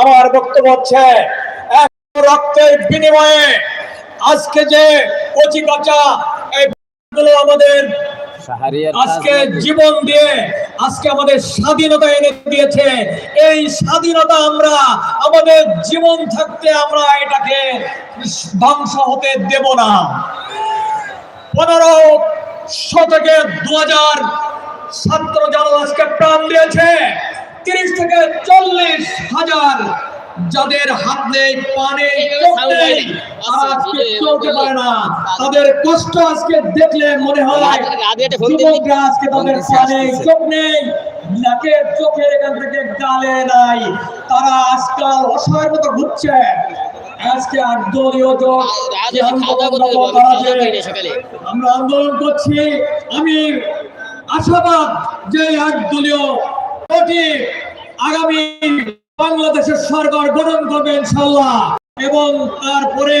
আমার বক্তব্য হচ্ছে রক্তের বিনিময়ে আজকে যে কচি কাঁচা এই গুলো আমাদের আজকে জীবন দিয়ে আজকে আমাদের স্বাধীনতা এনে দিয়েছে। এই স্বাধীনতা আমরা আমাদের জীবন থাকতে আমরা এটাকে ধ্বংস হতে দেব না। পনেরো শতকে দু হাজার ছাত্র জনতা আজকে প্রাণ দিয়েছে। তিরিশ থেকে চল্লিশ হাজার যাদের হাত নেই পা নেই চোখ নেই তারা আজকে চলতে পারে না। তাদের কষ্ট আজকে দেখলে মনে হয় যুবকরা আজকে তাদের পা নেই চোখ নেই নাকে চোখের এখান থেকে গালে নাই। তারা আজকাল অসহায়ের মতো ঘুরছে আজকে আন্দোলীয় জোট যে আন্দোলন করা যে আমরা আন্দোলন করছি। আমি আশাবাদ যে একদলীয় পার্টি আগামী বাংলাদেশের সরকার গঠন করবে ইনশাল্লাহ এবং তারপরে